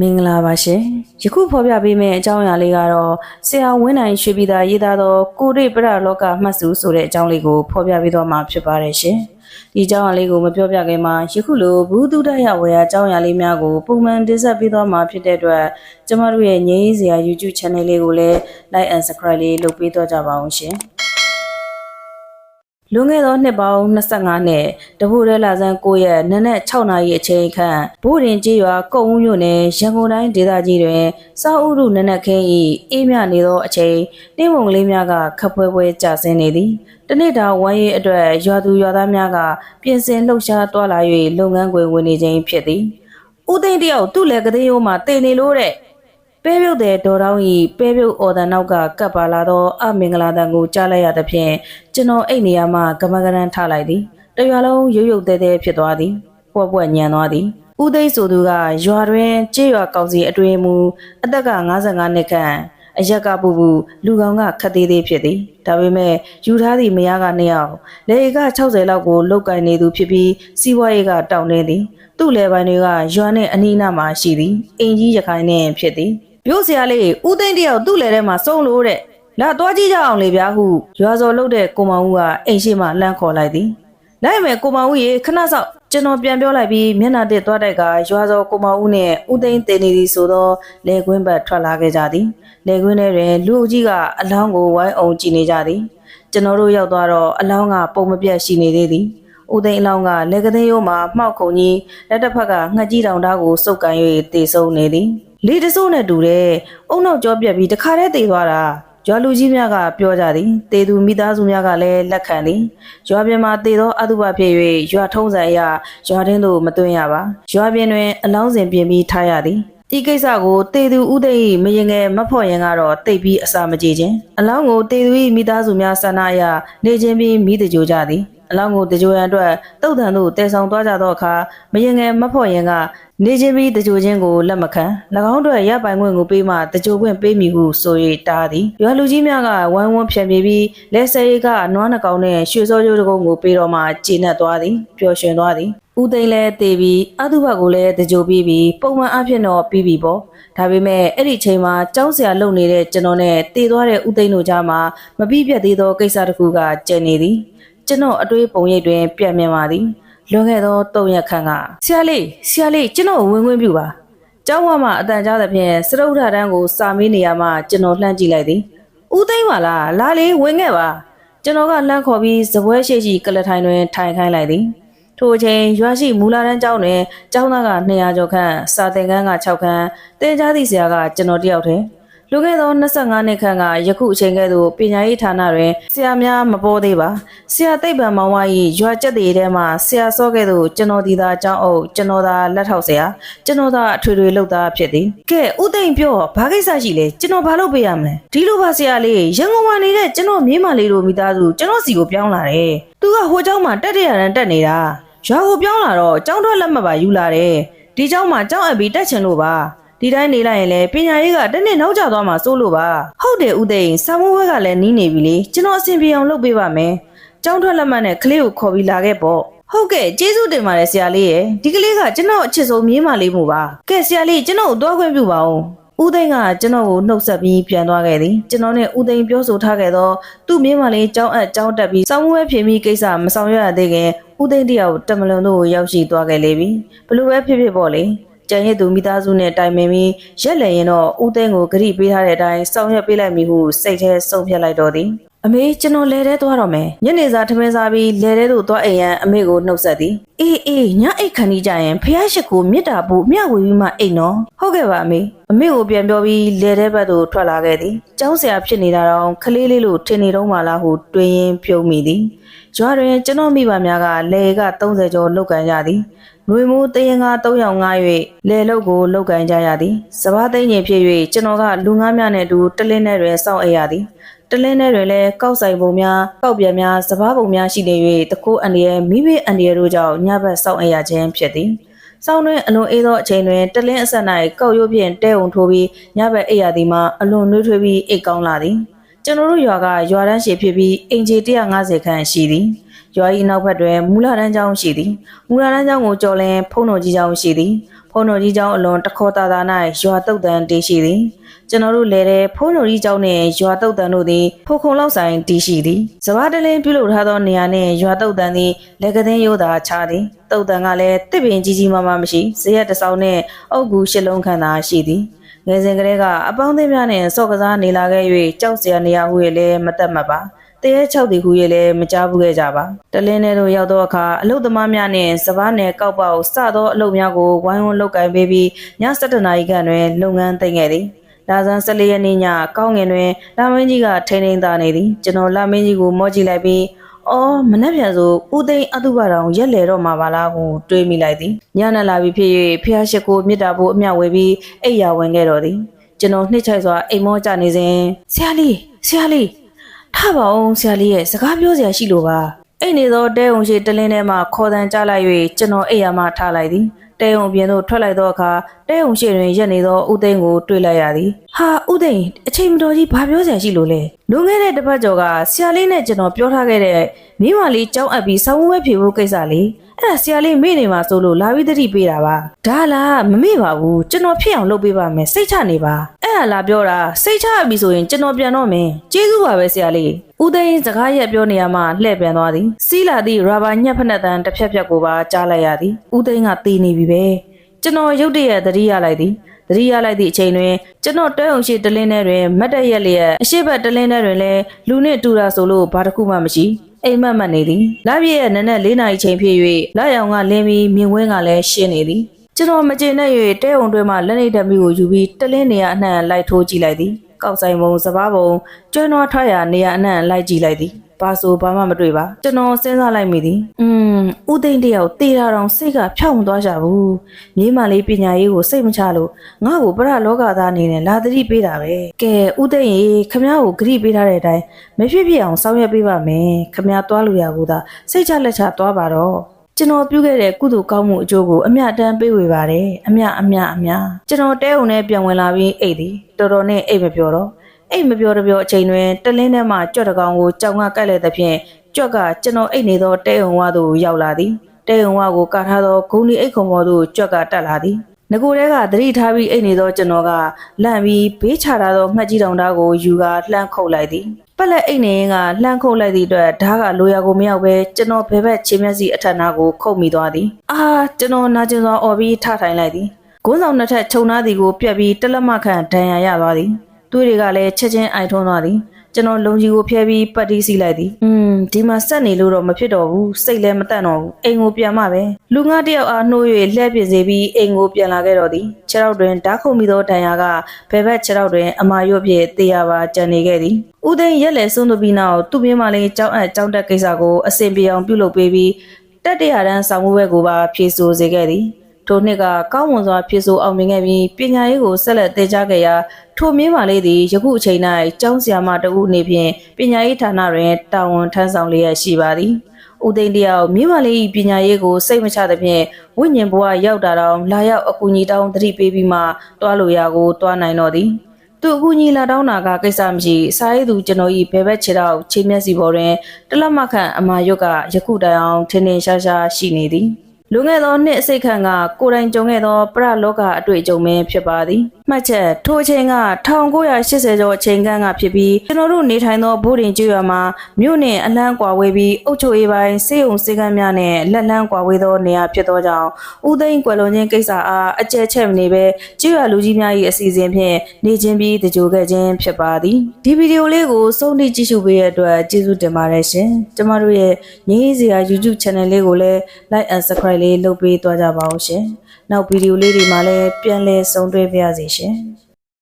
မင်္ဂလာပါရှင်ယခုဖော်ပြပေးမယ့်အကြောင်းအရာလေးကတော့ဆရာဝင်းနိုင်ရွှေပြည်သာရေးသားသောကိုရိပရလောကမှတ်စုဆိုတဲ့အကြောင်းလေးကိုဖော်ပြပေးတော့မှာဖြစ်ပါတယ်ရှင်ဒီအကြောင်းအရာလေးကိုမပြောပြခင်မှာယခုလိုဘူးတုဒရဝေယအကြောင်းအရာလေးများကိုပုံမှန်တင်ဆက်ပေးတော့မှာဖြစ်တဲ့အတွက်ကျမတို့ရဲ့ငြိမ်းစရာ YouTube channel လေးကိုလည်း like and subscribe လေးလုပ်ပေးတော့ကြပါအောင်ရှင် လွန်ခဲ့သောနှစ်ပေါင်း25နှစ်တပူရဲလာဆန်း9ရက်နနက်6နာရီအချိန်ခန့်ဘိုးရင်ကျေးရွာကုန်းဦးမြို့နယ်ရန်ကုန်တိုင်းဒေသကြီးတွင်စောက်ဥရုနနက်ခင်း၏အေးမြနေသောအချိန်နှင်းမုံကလေးများကခပ်ပွဲပွဲကျဆင်းနေသည်တနေ့တာဝမ်းရေးအတွက်ရွာသူရွာသားများကပြင်ဆင်လှုပ်ရှားတွာလာ၍လုပ်ငန်းခွင်ဝင်နေခြင်းဖြစ်သည်ဦးသိန်းတယောက်သူ့လက်ကသေးရိုးမှာတင်နေလို့တဲ့ ပဲပြုတ်တဲ့ဒေါ်တောင်းဤပဲပြုတ်အော်တန်နောက်ကကပ်ပါလာသောအမင်္ဂလာတန်ကိုကြားလိုက်ရသဖြင့်ကျွန်တော်အိတ်နေရာမှကမကရန်ထလိုက်သည်တရွာလုံးရုပ်ရုပ်တဲတဲဖြစ်သွားသည်ပွက်ပွက်ညံသွားသည်ဦးသိန်းဆိုသူကရွာတွင်ကြေးရွာကောင်စီအတွင်မူအသက်က55နှစ်ခန့်အရက်ကပူပူလူကောင်ကခတ်သေးသေးဖြစ်သည်ဒါပေမဲ့ယူထားသည့်မယားကနှစ်ယောက်လေက60လောက်ကိုလောက်ကင်နေသူဖြစ်ပြီးစီးပွားရေးကတောင်းနေသည်သူ့လေပိုင်းတွေကရွာနဲ့အနီးနားမှာရှိသည်အင်ကြီးရခိုင်နဲ့ဖြစ်သည် ပြောစရာလေးဦးသိန်းတယောက်သူ့လေထဲမှာစုံလို့တဲ့လာသွားကြည့်ကြအောင်လေဗျာဟုရွာစော်လုတ်တဲ့ကိုမောင်ဦးကအိမ်ရှိမှလှမ်းခေါ်လိုက်သည်လိုက်မယ်ကိုမောင်ဦးရေခဏဆောက်ကျွန်တော်ပြန်ပြောလိုက်ပြီးမျက်နှာတစ်သွားတိုက်ကရွာစော်ကိုမောင်ဦးနဲ့ဦးသိန်းတင်နေသည်ဆိုတော့လေကွင်းဘက်ထွက်လာခဲ့ကြသည်လေကွင်းထဲတွင်လူအုပ်ကြီးကအလောင်းကိုဝိုင်းအောင်ကြည့်နေကြသည်ကျွန်တော်တို့ရောက်သွားတော့အလောင်းကပုံမပြတ်ရှိနေသေးသည်ဦးသိန်းအလောင်းကလက်ကသိန်းရိုးမှာမှောက်ခုံကြီးလက်တစ်ဖက်ကငှက်ကြီးတောင်သားကိုစုပ်ကန်၍တေဆုံးနေသည် လေတစိုးနဲ့တူတဲ့အုံနောက်ကြောပြက်ပြီးတခါတည်းတေသွားတာရွာလူကြီးများကပြောကြသည်တေသူမိသားစုများကလည်းလက်ခံသည်ရွာပြင်မှာတေသောအတုပဖြစ်၍ရွာထုံးစံအရရွာတွင်းသို့မသွင်းရပါရွာပြင်တွင်အလောင်းစဉ်ပြင်ပြီးထားရသည်ဒီကိစ္စကိုတေသူဥသိမရင်ငယ်မဖော့ရင်ကတော့တိတ်ပြီးအစာမကြေခြင်းအလောင်းကိုတေသူ၏မိသားစုများဆန္ဒအရနေခြင်းပြီးမိတကြိုကြသည်အလောင်းကိုတကြိုရန်အတွက်တုတ်တန်သို့တည်ဆောင်သွားကြသောအခါမရင်ငယ်မဖော့ရင်က နေခြင်းပြီးတကြိုခြင်းကိုလက်မခံ၎င်းတို့ရပိုင်ခွင့်ကိုပေးမှတကြိုခွင့်ပေးမည်ဟုဆို၍တားသည်ရွာလူကြီးများကဝိုင်းဝန်းဖြန့်ပြေးပြီးလက်စရိတ်ကနွားနှကောင်နှင့်ရွှေစောကျိုးတကုံကိုပေးတော့မှကျေနပ်သွားသည်ပျော်ရွှင်သွားသည်ဦးသိန်းလည်းတည်ပြီးအတုဘကိုလည်းတကြိုပြီးပြီးပုံမှန်အဖြစ်တော့ပြီးပြီပေါ့ဒါပေမဲ့အဲ့ဒီချိန်မှာကြောင်းစရာလုပ်နေတဲ့ကျွန်တော်နဲ့တည်သွားတဲ့ဦးသိန်းတို့ကြားမှာမပြီးပြတ်သေးသောကိစ္စတစ်ခုကကျန်နေသည်ကျွန်တော်အတွေးပုံရိပ်တွင်ပြန်မြင်ပါသည် လွန်ခဲ့သော၃ရက်ခန့်ကဆရာလေးဆရာလေးကျွန်တော်ဝင်ခွင့်ပြုပါကျောင်းဝမှာအတန်ကြားသဖြင့်စရုပ်ထတန်းကိုစာမေးနေရမှကျွန်တော်လှမ်းကြည့်လိုက်သည်ဦးသိန်းပါလားလာလေးဝင်ခဲ့ပါကျွန်တော်ကလှမ်းခေါ်ပြီးဇပွဲရှိရှိကလထိုင်တွင်ထိုင်ခိုင်းလိုက်သည်ထိုအချိန်ရွာရှိမူလာတန်းကျောင်းတွင်ကျောင်းသားက200ကျော်ခန့်စာသင်ခန်းက6ခန်းတင်ကြားသည့်ဆရာကကျွန်တော်တယောက်တည်း လူခဲ့သော25နှစ်ခန့်ကယခုအချိန်ကဲ့သို့ပညာရေးဌာနတွင်ဆရာများမပေါ်သေးပါဆရာသိပ္ပံမောင်ဝါ၏ရွာကျက်တွေထဲမှဆရာစောကဲ့သို့ကျွန်တော်ဒီသာကျောင်းအုပ်ကျွန်တော်သာလက်ထောက်ဆရာကျွန်တော်သာအထွေထွေလုပ်သားဖြစ်သည်ကဲဥသိမ့်ပြောဘာကိစ္စရှိလဲကျွန်တော်ဘာလုပ်ပေးရမလဲဒီလိုပါဆရာလေးရန်ကုန်မှာနေတဲ့ကျွန်တော်မြေးမလေးတို့မိသားစုကျွန်တော်စီကိုပြောင်းလာတယ်သူကဟိုကျောင်းမှာတက်တရရန်တက်နေတာရွာကိုပြောင်းလာတော့ကျောင်းထွက်လက်မှတ်ပါယူလာတယ်ဒီကျောင်းမှာကျောင်းအပ်ပြီးတက်ချင်လို့ပါ ဒီတိုင်းနေလိုက်ရင်လည်းပညာရေးကတစ်နှစ်နောက်ကျသွားမှာစိုးလို့ပါဟုတ်တယ်ဦးသိန်းစာမိုးဘက်ကလည်းနီးနေပြီလေကျွန်တော်အဆင်ပြေအောင်လုပ်ပေးပါမယ်ကျောင်းထွက်လက်မှတ်နဲ့ကလေးကိုခေါ်ပြီးလာခဲ့ပေါ့ဟုတ်ကဲ့ကျေးဇူးတင်ပါတယ်ဆရာလေးရယ်ဒီကလေးကကျွန်တော်အချစ်ဆုံးမြေးမလေးမှုပါကဲဆရာလေးကျွန်တော်ကိုတွားခွင့်ပြုပါဦးဦးသိန်းကကျွန်တော်ကိုနှုတ်ဆက်ပြီးပြန်သွားခဲ့သည်ကျွန်တော်နဲ့ဦးသိန်းပြောဆိုထားခဲ့သောသူ့မြေးမလေးကြောင်းအပ်ကြောင်းတက်ပြီးစောင်းဝဲဖြစ်ပြီးကိစ္စမဆောင်ရွက်ရသေးခင်ဦးသိန်းတယောက်တမလွန်တို့ကိုရောက်ရှိသွားခဲ့လေပြီဘလို့ပဲဖြစ်ဖြစ်ပေါ့လေ ကြံရည်သူမိသားစုနဲ့တိုင်ပင်ပြီးရက်လည်ရင်တော့ဦးသိန်းကိုဂရိပေးထားတဲ့အတိုင်းဆောင်ရွက်ပေးလိုက်မိဟုစိတ်ထဲဆုံးဖြတ်လိုက်တော့သည်အမေကျွန်တော်လဲထဲသွားတော့မယ်ညနေစာထမင်းစားပြီးလဲထဲသို့သွားအိမ်ရန်အမေကိုနှုတ်ဆက်သည်အေးအေးညအိတ်ခဏီကြရင်ဖះရှိကိုမြစ်တာဖို့မျှဝေပြီးမှအိတ်နော်ဟုတ်ကဲ့ပါအမေအမေကိုပြန်ပြောပြီးလဲထဲဘက်သို့ထွက်လာခဲ့သည်ကျောင်းဆရာဖြစ်နေတာတော့ခလေးလေးလိုထင်နေတော့မှလားဟုတွေးရင်ပြုံးမိသည်ကျွားတွင်ကျွန်တော်မိဘများကလေက30ကျော်လောက်ကန်ကြသည် နှွေမိုးတရင်ကား3ယောက်ငား၍လေလုတ်ကိုလောက်ကန်ကြရသည်စဘာသိန်းကြီးဖြစ်၍ကျွန်တော်ကလူငါးများနဲ့အတူတလင်းထဲတွင်စောင့်အိပ်ရသည်တလင်းထဲတွင်လည်းကောက်ဆိုင်ပုံများကောက်ပြန်များစဘာပုံများရှိနေ၍တကူအန်ဒီရဲ့မိမိအန်ဒီရဲ့တို့ကြောင့်ညဘက်စောင့်အိပ်ရခြင်းဖြစ်သည်ဆောင်းတွင်အလွန်အေးသောအချိန်တွင်တလင်းအဆက်၌ကောက်ရုပ်ဖြင့်တဲုံထိုးပြီးညဘက်အိပ်ရသည်မှာအလွန်နှွေးထွေးပြီးအိတ်ကောင်းလာသည်ကျွန်တော်တို့ရွာကရွာတန်းရှည်ဖြစ်ပြီးအင်ဂျီ150ခန့်ရှိသည် ရွာ၏နောက်ဘက်တွင်မူလာတန်းကျောင်းရှိသည်မူလာတန်းကျောင်းကိုကျော်လင်ဖုံးတော်ကြီးကျောင်းရှိသည်ဖုန်းတော်ကြီးကျောင်းအလွန်တခေါ်တာတာ၌ရွာတုတ်တန်တည်ရှိသည်ကျွန်တော်တို့လဲတဲ့ဖုန်းတော်ကြီးကျောင်းနှင့်ရွာတုတ်တန်တို့သည်ဖိုခုံလောက်ဆိုင်တည်ရှိသည်စဘာတလင်းပြုလုပ်ထားသောနေရာနှင့်ရွာတုတ်တန်သည်လက်ကသင်းရိုးသာခြားသည်တုတ်တန်ကလည်းတစ်ပင်ကြီးကြီးမားမားမရှိဇရက်တစ်ဆောင်နှင့်အုတ်ကူရှစ်လုံးခန့်သာရှိသည်ငယ်စဉ်ကလေးကအပေါင်းအသင်းများနှင့်စော့ကစားနေလာခဲ့၍ကြောက်စရာနေရာဟု၍လည်းမတက်မှတ်ပါ တရေ၆တီခုရဲ့လည်းမကြားဘူးခဲ့ကြပါတလင်းထဲသို့ရောက်သောအခါအလုတ်သမားများနှင့်စပားနယ်ကောက်ပေါက်စသောအလုပ်များကိုဝိုင်းဝန်းလုပ်ကင်ပေးပြီးည7:00နာရီခန့်တွင်လုပ်ငန်းသိမ်းခဲ့သည်လာဇန်14ရက်နေ့ညကောင်းငင်တွင်လာမင်းကြီးကထိန်းထိန်းသားနေသည်ကျွန်တော်လာမင်းကြီးကိုမော့ကြည့်လိုက်ပြီးအော်မနှက်ပြန်ဆိုဦးသိန်းအတုပတောင်ရက်လေတော့မှာပါလားကိုတွေးမိလိုက်သည်ညနေလာပြီဖြစ်၍ဖះရှိကိုမြစ်တာဖို့အမျှဝေပြီးအိပ်ယာဝင်ခဲ့တော်သည်ကျွန်တော်နှစ်ချိုက်စွာအိမ်မောကြနေစဉ်ဆရာလေးဆရာလေး ထပါအောင်ဆရာလေးရဲ့စကားပြောစရာရှိလို့ပါအဲ့နေသောတဲုံရှိတလင်းထဲမှခေါ်တန်ကြလိုက်၍ကျွန်တော်အိပ်ရမှထားလိုက်သည်တဲုံပြင်သို့ထွက်လိုက်သောအခါ တဲုံရှိတွင်ရက်နေသောဦးသိန်းကိုတွေ့လိုက်ရသည်ဟာဦးသိန်းအချိန်မတော်ကြီးဘာပြောစရာရှိလို့လဲလွန်ခဲ့တဲ့တစ်ပတ်ကျော်ကဆရာလေးနဲ့ကျွန်တော်ပြောထားခဲ့တဲ့မိမလေးကြောင်းအပ်ပြီးဆောင်းဝဲဖြေဖို့ကိစ္စလေးအဲ့ဒါဆရာလေးမေ့နေမှာဆိုလို့လာပြီးတတိပေးတာပါဒါလားမမေ့ပါဘူးကျွန်တော်ဖြစ်အောင်လုပ်ပေးပါမယ်စိတ်ချနေပါအဲ့ဒါလားပြောတာစိတ်ချပြီဆိုရင်ကျွန်တော်ပြန်တော့မယ်ကျေးဇူးပါပဲဆရာလေးဦးသိန်းစကားရက်ပြောနေရမှလှည့်ပြန်သွားသည်စီးလာသည့်ရာဘာညက်ဖက်နဲ့တန်တစ်ဖြက်ဖြက်ကိုပါကြားလိုက်ရသည်ဦးသိန်းကတေးနေပြီပဲ ကျွန်တော်ရုတ်တရက်သတိရလိုက်သည်သတိရလိုက်သည့်အချိန်တွင်ကျွန်တော်တဲအောင်ရှိတလင်းထဲတွင်မတ်တက်ရက်လျက်အရှိတ်ဘက်တလင်းထဲတွင်လည်းလူနှင့်တူတာဆိုလို့ဘာတစ်ခုမှမရှိအိမ်မက်မက်နေသည်လပြည့်ရဲ့နက်နက်၄နာရီချိန်ဖြစ်၍လာရောင်ကလင်းပြီးမြင်ဝင်းကလည်းရှင်းနေသည်ကျွန်တော်မကျေနပ်၍တဲုံတွဲမှလက်နေဓမီကိုယူပြီးတလင်းနေရအနှံ့လိုက်ထိုးကြည့်လိုက်သည်ကောက်ဆိုင်ပုံစပားပုံကျွမ်းတော်ထွက်ရာနေရအနှံ့လိုက်ကြည့်လိုက်သည် ဘာဆိုဘာမှမတွေ့ပါကျွန်တော်စဉ်းစားလိုက်မိသည်อืมဥသိမ့်တယောက်တေးတာတောင်စိတ်ကဖြောင့်မသွားကြဘူးမြေးမလေးပညာရေးကိုစိတ်မချလို့ငါ့ကိုပရလောကသားအနေနဲ့လာသတိပေးတာပဲကဲဥသိမ့်ရေခမ ्या ကိုဂရိပေးထားတဲ့အတိုင်းမဖြစ်ဖြစ်အောင်ဆောင်ရွက်ပေးပါမယ်ခမ ्या သွားလို့ရဘူးသာစိတ်ချလက်ချသွားပါတော့ကျွန်တော်ပြုခဲ့တဲ့ကုသိုလ်ကောင်းမှုအကျိုးကိုအမြတ်တမ်းပေးဝေပါတယ်အမြအမြအမြကျွန်တော်တဲုံနဲ့ပြန်ဝင်လာပြီးအိတ်သည်တော်တော်နဲ့အိတ်မပြောတော့ အိတ်မပြောတပြောအချိန်တွင်တလင်းထဲမှကြွက်တကောင်ကိုကြောင်ကကက်လက်သဖြင့်ကြွက်ကကျွန်တော်အိတ်နေသောတဲုံဝါသို့ရောက်လာသည်တဲုံဝါကိုကာထားသောဂုံဒီအိတ်ခုံပေါ်သို့ကြွက်ကတက်လာသည်ငကိုတဲကသတိထားပြီးအိတ်နေသောကျွန်တော်ကလန့်ပြီးဘေးချထားသောငှက်ကြီးတောင်သားကိုယူကာလှမ်းခုတ်လိုက်သည်ပက်လက်အိတ်နေရင်ကလှမ်းခုတ်လိုက်သည့်အတွက်ဓားကလိုရာကိုမရောက်ပဲကျွန်တော်ဘဲဘက်ချင်းမျက်စိအထက်နားကိုခုတ်မိသွားသည်အာကျွန်တော်နာကျင်စွာអော်ပြီးထထိုင်လိုက်သည်ကုန်းဆောင်နှစ်ထပ်ခြုံသားသည်ကိုပြက်ပြီးတလက်မခန့်ဒဏ်ရာရသွားသည် သူတွေကလည်းချက်ချင်းအိုင်ထွန်းသွားသည်ကျွန်တော်လုံကြီးကိုဖျဲပြီးပတ်တီးစီလိုက်သည်อืมဒီမှာဆက်နေလို့တော့မဖြစ်တော့ဘူးစိတ်လည်းမတန့်တော့ဘူးအိမ်ကိုပြန်မှပဲလူငါတယောက်အားနှိုး၍လှည့်ပြစေပြီးအိမ်ကိုပြန်လာခဲ့တော့သည်ခြေထောက်တွင်ဓာတ်ခုံမိသောဒဏ်ရာကဘယ်ဘက်ခြေထောက်တွင်အမာရွတ်ဖြင့်တေးရပါကြံနေခဲ့သည်ဦးသိန်းရက်လေဆုံးသပြီးနောက်သူ့မြမလေးကြောင်းအပ်ကြောင်းတက်ကိစ္စကိုအစဉ်ပြေအောင်ပြုလုပ်ပေးပြီးတက်တရတန်းဆောင်မှုဘက်ကိုပါဖြေဆိုစေခဲ့သည် ထိုနှစ်ကကောင်းမွန်စွာဖြစ်ဆိုအောင်မြင်ခဲ့ပြီးပညာရေးကိုဆက်လက်သင်ကြားခဲ့ရာထိုမြင်းပါလေးသည်ယခုအချိန်၌ကျောင်းဆရာမတဦးအနေဖြင့်ပညာရေးဌာနတွင်တာဝန်ထမ်းဆောင်လျက်ရှိပါသည်။ဦးသိန်းတယောက်မြင်းပါလေး၏ပညာရေးကိုစိတ်မချသဖြင့်ဝိညာဉ်ဘဝရောက်တာတောင်လာရောက်အကူအညီတောင်းသတိပေးပြီးမှတွားလိုရာကိုတွားနိုင်တော်သည်။သူအကူအညီလာတောင်းတာကကိစ္စမရှိစားရည်သူကျွန်တော်၏ဘဲဘက်ခြေတော့ချိန်မျက်စီပေါ်တွင်တလက်မခန့်အမာရွတ်ကယခုတိုင်အောင်ထင်းထင်းရှားရှားရှိနေသည်။ လွန်ခဲ့သောနှစ်အစိတ်ခန့်ကကိုယ်တိုင်ကြုံခဲ့သောပရလောကအတွေ့အကြုံပဲဖြစ်ပါသည်မှတ်ချက်ထိုအချိန်က1980ကျော်အချိန်ခန့်ကဖြစ်ပြီးကျွန်တော်တို့နေထိုင်သောဘိုးတင်ကျွော်မှာမြို့နှင့်အလန်းကွာဝေးပြီးအုပ်ချုပ်ရေးပိုင်းစေုံစေကမ်းများနဲ့လက်လန်းကွာဝေးသောနေရာဖြစ်သောကြောင့်ဦးသိန်းကွယ်လွန်ခြင်းကိစ္စအားအကျဲချက်မနေပဲကျွော်လူကြီးများ၏အစီအစဉ်ဖြင့်နေခြင်းပြီးတကြိုခဲ့ခြင်းဖြစ်ပါသည်ဒီဗီဒီယိုလေးကိုစုံထိကြည့်ရှုပေးတဲ့အတွက်ကျေးဇူးတင်ပါတယ်ရှင်ကျမတို့ရဲ့ငင်းစရာ YouTube channel လေးကိုလည်း like and subscribe လေးလုပ်ပေးသွားကြပါဦးရှင်နောက်ဗီဒီယိုလေးတွေမှာလည်းပြန်လည်ဆုံတွေ့ပါရစေရှင်